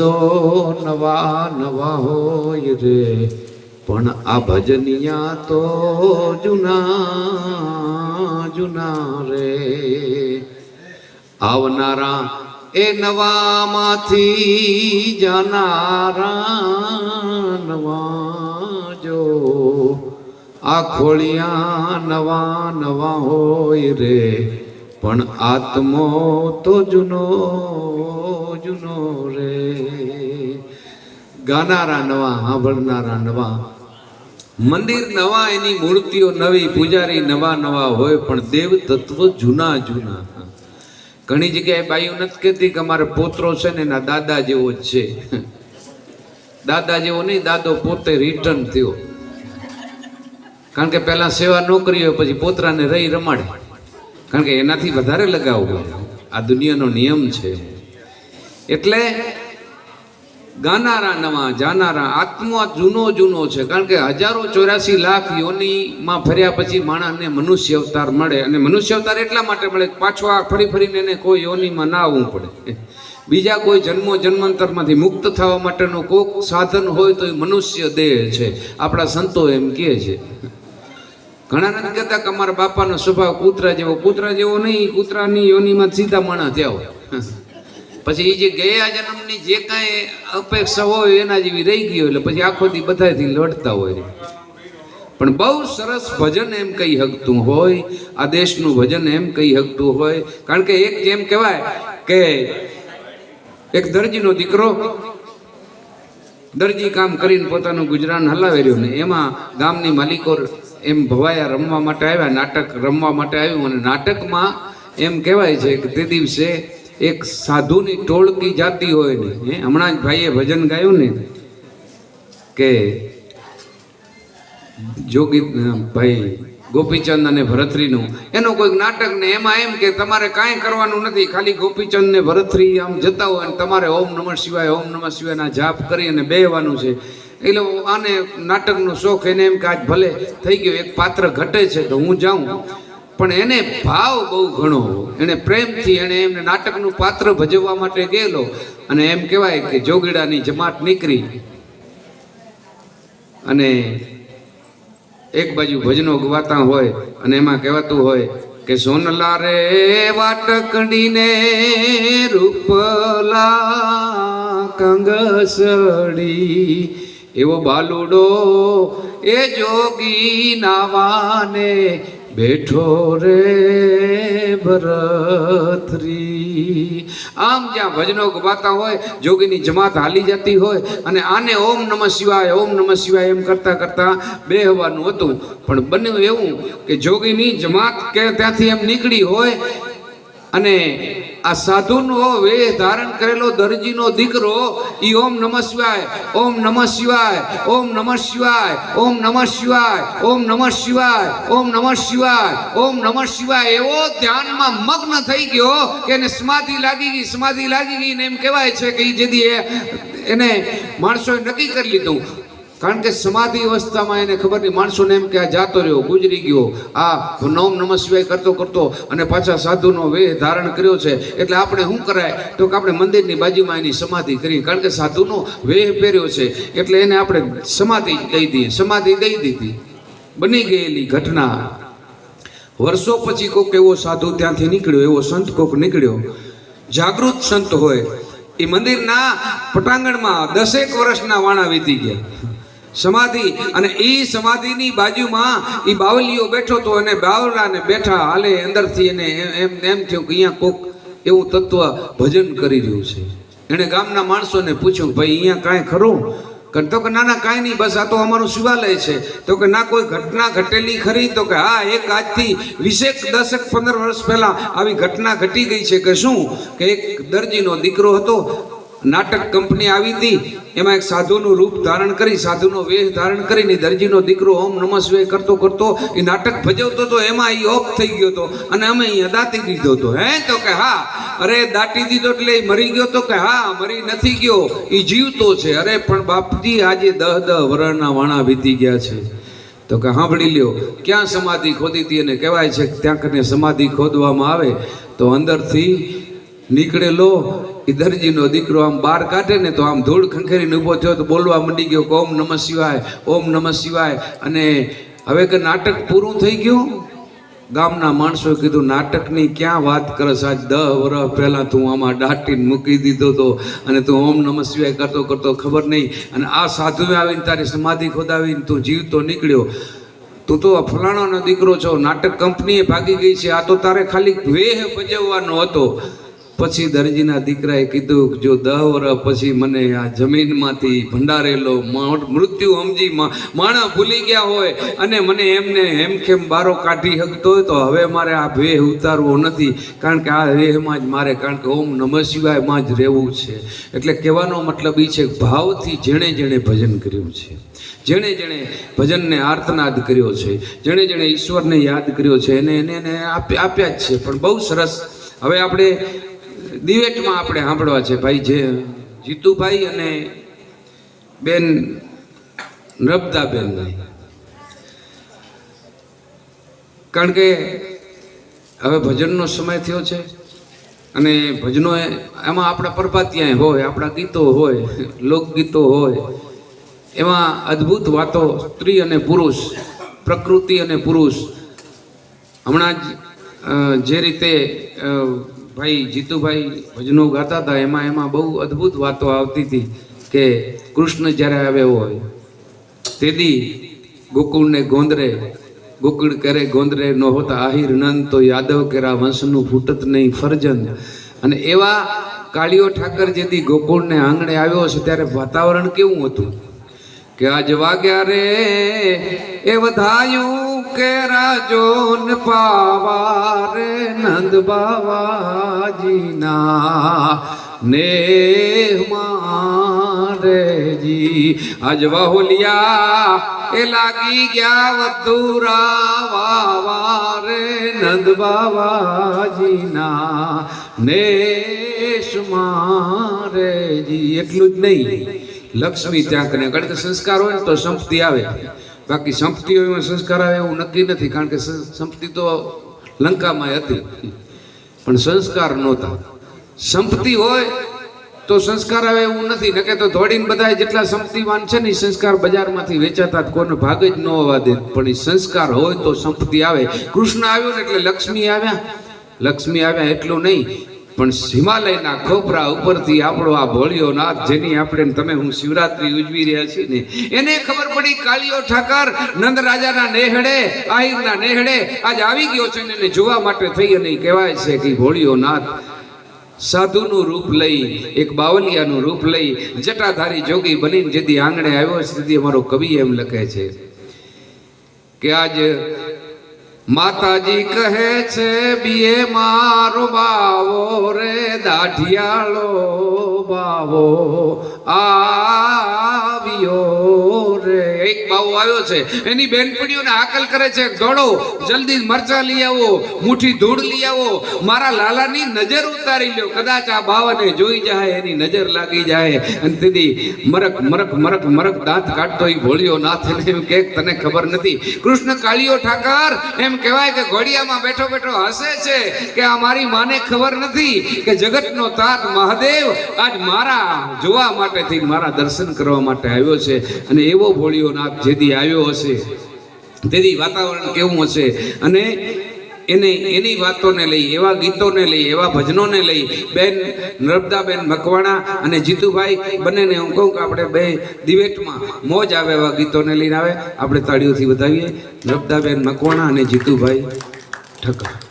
શબ્દો નવા નવા હોય રે. પણ આ ભજનિયા તો જૂના જૂના રે. આવનારા એ નવામાંથી જનારા નવા જો. આ ખોળિયા નવા નવા હોય રે. પણ આત્મો તો જૂનો જૂનો રે. ગાનારા નવા, સાંભળનારા નવા. મંદિર નવા, એની મૂર્તિઓ નવી, પૂજારી નવા નવા હોય, પણ દેવ તત્વ જૂના જૂના. ઘણી જગ્યાએ બાઈઓ નથી કહેતી કે અમારે પોતરો છે ને એના દાદા જેવો જ છે. દાદા જેવો નહીં, દાદો પોતે રિટર્ન થયો. કારણ કે પહેલા સેવા નોકરી હોય, પછી પોતરાને રહી રમાડે. કારણ કે એનાથી વધારે લગાવ હોય. આ દુનિયાનો નિયમ છે. એટલે ગાનારા નવા, જાનારા, આત્મા જૂનો જૂનો છે. કારણ કે હજારો ચોર્યાસી લાખ યોનીમાં ફર્યા પછી માણસને મનુષ્ય અવતાર મળે. અને મનુષ્ય અવતાર એટલા માટે મળે પાછો આ ફરી ફરીને એને કોઈ યોનીમાં ના આવવું પડે. બીજા કોઈ જન્મો જન્માંતરમાંથી મુક્ત થવા માટેનો કોક સાધન હોય તો એ મનુષ્ય દેહ છે. આપણા સંતો એમ કહે છે. ઘણા નથી કહેતા કે અમારા બાપાનો સ્વભાવ કૂતરા જેવો. કૂતરા જેવો નહીં, કૂતરાની યોનીમાં સીધા માણસ હોય. પછી એ જે ગયા જન્મની જે કાંઈ અપેક્ષા હોય એના જેવી રહી ગઈ એટલે પછી આખો દી બધાથી લડતા હોય પણ બહુ સરસ ભજન એમ કહી શકતું હોય, આ દેશનું ભજન એમ કહી શકતું હોય. કારણ કે એક જેમ કહેવાય કે એક દરજીનો દીકરો દરજી કામ કરીને પોતાનું ગુજરાન હલાવી રહ્યો ને એમાં ગામની માલિકો એમ ભવાયા રમવા માટે આવ્યા, નાટક રમવા માટે આવ્યું અને નાટકમાં એમ કહેવાય છે કે તે દિવસે એક સાધુની ટોળકી જાતી હોય ને એ હમણાં જ ભાઈએ ભજન ગાયું ને કે જોગી ભાઈ ગોપીચંદ અને ભરતરીનું, એનું કોઈક નાટક ને એમાં એમ કે તમારે કાંઈ કરવાનું નથી, ખાલી ગોપીચંદ ને ભરતરી આમ જતા હોય અને તમારે ઓમ નમઃ શિવાય, ઓમ નમઃ શિવાયના જાપ કરી અને બેહવાનું છે. એટલે આને નાટકનો શોખ એને એમ કે આજ ભલે થઈ ગયો, એક પાત્ર ઘટે છે તો હું જાઉં. પણ એને ભાવ બહુ ઘણો એને પ્રેમથી એને એમને નાટકનું પાત્ર ભજવવા માટે ગયેલો. અને એમ કહેવાય કે જોગીડાની જમાટ નીકળી. અને એક બાજુ ભજનો ગવાતા હોય અને એમાં કહેવાતું હોય કે સોનલા રે વાટકડીને રૂપલા કંગસડી એવો બાલુડો એ જોગી નાવાને બેઠો રે ભરતરી. આમ જ્યાં ભજનો ગવાતા હોય, જોગીની જમાત હાલી જતી હોય અને આને ઓમ નમઃ શિવાય, ઓમ નમઃ શિવાય એમ કરતા કરતા બેહવાનું હતું. પણ બન્યું એવું કે જોગીની જમાત કે ત્યાંથી એમ નીકળી હોય અને આ સાધુનો વેહ ધારણ કરેલો દરજીનો દીકરો, ઈ ઓમ નમઃ શિવાય, ઓમ નમઃ શિવાય, ઓમ નમઃ શિવાય, ઓમ નમઃ શિવાય, ઓમ નમઃ શિવાય, ઓમ નમઃ શિવાય, ઓમ નમઃ શિવાય. એવો ધ્યાનમાં મગ્ન થઈ ગયો કે એને સમાધિ લાગી ગઈ, સમાધિ લાગી ગઈ ને એમ કહેવાય છે કે એ એ- એને માણસોએ નક્કી કરી લીધું. કારણ કે સમાધિ અવસ્થામાં એને ખબર નહીં, માણસોને એમ કે આ જાતો રહ્યો, ગુજરી ગયો. આ નોમ નમઃ શિવાય કરતો કરતો અને પાછા સાધુનો વેહ ધારણ કર્યો છે. એટલે આપણે શું કરાય? તો કે આપણે મંદિરની બાજુમાં એની સમાધિ કરી કારણ કે સાધુનો વેહ પહેર્યો છે. એટલે એને આપણે સમાધિ દઈ દઈએ. સમાધિ દઈ દીધી. બની ગયેલી ઘટના. વર્ષો પછી કોક એવો સાધુ ત્યાંથી નીકળ્યો, એવો સંત કોક નીકળ્યો. જાગૃત સંત હોય. એ મંદિરના પટાંગણમાં દસેક વર્ષના વાણા વીતી ગયા. સમાધિ અને એ સમાધિની બાજુમાં એ બાવલીઓ બેઠો હતો અને બાવલાને બેઠા હાલે અંદરથી એને એમ- એમ થયું કે અહીંયા કોક એવું તત્વ ભજન કરી રહ્યું છે. એણે ગામના માણસોને પૂછ્યું ભાઈ અહીંયા કાંઈ ખરું? કે તો કે ના ના કાંઈ નહીં, બસ આ તો અમારું શિવાલય છે. તો કે ના, કોઈ ઘટના ઘટેલી ખરી? તો કે હા, એક આજથી વીસેક દસેક પંદર વર્ષ પહેલાં આવી ઘટના ઘટી ગઈ છે કે શું? કે એક દરજીનો દીકરો હતો નાટક કંપની આવી હતી, એમાં એક સાધુનું રૂપ ધારણ કરી, સાધુનો વેશ ધારણ કરીને દરજીનો દીકરો ઓમ નમસ્વે કરતો કરતો એ નાટક ભજવતો હતો, એમાં એ ઓફ થઈ ગયો હતો અને અમે અહીંયા દાટી દીધો હતો. હે તો કે હા, અરે દાટી દીધો એટલે એ મરી ગયો તો કે હા, મરી નથી ગયો એ જીવતો છે. અરે પણ બાપજી આજે દહ દહ વરણના વાણા વીતી ગયા છે. તો કે સાંભળી લ્યો, ક્યાં સમાધિ ખોદી હતી અને કહેવાય છે ત્યાં કને સમાધિ ખોદવામાં આવે, તો અંદરથી નીકળેલો એ દરજીનો દીકરો આમ બહાર કાઢે ને તો આમ ધૂળ ખંખેરીને ઊભો થયો તો બોલવા મંડી ગયો ઓમ નમઃ શિવાય, ઓમ નમઃ શિવાય. અને હવે કે નાટક પૂરું થઈ ગયું? ગામના માણસોએ કીધું, નાટકની ક્યાં વાત કરસ? આજ દહ વર્ષ પહેલાં તું આમાં દાટીને મૂકી દીધો તો અને તું ઓમ નમઃ શિવાય કરતો કરતો ખબર નહીં. અને આ સાધુએ આવીને તારી સમાધિ ખોદાવીને તું જીવતો નીકળ્યો. તું તો ફલાણાનો દીકરો છો. નાટક કંપનીએ ભાગી ગઈ છે. આ તો તારે ખાલી વેહ ભજવવાનો હતો. પછી દરજીના દીકરાએ કીધું જો દહ વર્ષ પછી મને આ જમીનમાંથી ભંડારેલો મૃત્યુ સમજી માણા ભૂલી ગયા હોય અને મને એમને હેમખેમ બારો કાઢી શકતો હોય તો હવે મારે આ વેહ ઉતારવો નથી. કારણ કે આ વેહમાં જ મારે કારણ કે ઓમ નમઃ શિવાયમાં જ રહેવું છે. એટલે કહેવાનો મતલબ એ છે ભાવથી જેણે જેણે ભજન કર્યું છે. જેણે જેણે ભજનને આર્તનાદ કર્યો છે. જેણે જેણે ઈશ્વરને યાદ કર્યો છે. એને એને આપ્યા જ છે. પણ બહુ સરસ. હવે આપણે દિવેટમાં આપણે સાંભળવા છે ભાઈ, જે જીતુભાઈ અને બેન નર્મદાબેન. કારણ કે હવે ભજનનો સમય થયો છે અને ભજનો એમાં આપણા પ્રભાતિયા હોય, આપણા ગીતો હોય, લોકગીતો હોય. એમાં અદ્ભુત વાતો, સ્ત્રી અને પુરુષ, પ્રકૃતિ અને પુરુષ. હમણાં જ જે રીતે ભાઈ, જીતુભાઈ ભજનો ગાતા હતા. એમાં એમાં બહુ અદ્ભુત વાતો આવતી હતી કે કૃષ્ણ જ્યારે આવ્યો હોય તેદી ગોકુળને ગોંદરે, ગોકુળ કરે ગોંદરે ન હોતા. આહિર નંદ તો યાદવ કેરા વંશનું ફૂટત નહીં, ફરજન. અને એવા કાળીઓ ઠાકર જેથી ગોકુળને આંગણે આવ્યો છે ત્યારે વાતાવરણ કેવું હતું? કે આજ વાગ્યા રે, એ વધાયું કે રાજોન પાવા રે નંદ બાવાજીના ને મારે જી આજ વાહુલિયા એ લાગી ગયા વધુરા વાવા રે નંદ બાવાજીના નેશ મારે જી એટલું જ નહીં લક્ષ્મી ત્યાં કને કારણ કે સંસ્કાર હોય ને તો સંપત્તિ આવે બાકી સંપત્તિઓ સંસ્કાર આવે એવું નક્કી નથી, કારણ કે સંપત્તિ તો લંકામાં હતી. પણ સંસ્કાર નહોતા. સંપત્તિ હોય તો સંસ્કાર આવે એવું નથી. નકે તો દોડીને બધા જેટલા સંપત્તિવાન છે ને સંસ્કાર બજારમાંથી વેચાતા કોનો ભાગ જ ન હોવા દે. પણ એ સંસ્કાર હોય તો સંપત્તિ આવે. કૃષ્ણ આવ્યો ને એટલે લક્ષ્મી આવ્યા. લક્ષ્મી આવ્યા એટલું નહીં. પણ હિમાલયના ખોપરા ઉપરથી આપણો આ ભોળિયો નાથ જેની આપણે તમે હું શિવરાત્રી ઉજવી રહ્યા છીએ ને, એને ખબર પડી કાલિયો ઠાકર નંદ રાજાના નેહડે આહિરના નેહડે આજ આવી ગયો છે ને એને જોવા માટે થઈ અને કહેવાય છે કે ભોળિયો નાથ સાધુનું રૂપ લઈ, એક બાવલિયાનું રૂપ લઈ, જટાધારી જોગી બનીને જેથી આંગણે આવ્યો છે, તેથી અમારો કવિ એમ લખે છે કે આજ માતાજી કહે છે બીએ મારો બાવો રે દાઢિયાળો બાવો. બાવો આવ્યો છે. એની બેનપણીઓને હાકલ કરે છે. દોડો, જલ્દી મરચા લઈ આવો, મુઠ્ઠી ધૂળ લઈ આવો. મારા લાલાની નજર ઉતારી લ્યો. કદાચ આ બાવાને જોઈ જાય, એની નજર લાગી જાય. અને તેથી મરક મરક મરક મરક દાંત કાઢતો એ ભોળ્યો નાથ એમ કે, તને ખબર નથી. કૃષ્ણ, કાળીઓ ઠાકર. એમ કહેવાય કે ઘોડિયામાં બેઠો બેઠો હસે છે કે આ મારી માને ખબર નથી કે જગતનો તાત મહાદેવ આજ મારા જોવા માટે થઈ મારા દર્શન કરવા માટે આવ્યો છે. અને એવો ભોળિયો નાથ જેથી આવ્યો હશે. તેથી વાતાવરણ કેવું હશે? અને એને એની વાતોને લઈ, એવા ગીતોને લઈ, એવા ભજનોને લઈ બેન નર્મદાબેન મકવાણા અને જીતુભાઈ બંનેને હું કહું કે આપણે બે દિવેટમાં મોજ આવે એવા ગીતોને લઈને આવે. આપણે તાળીઓથી વધાવીએ. નર્મદાબેન મકવાણા અને જીતુભાઈ ઠક્કર.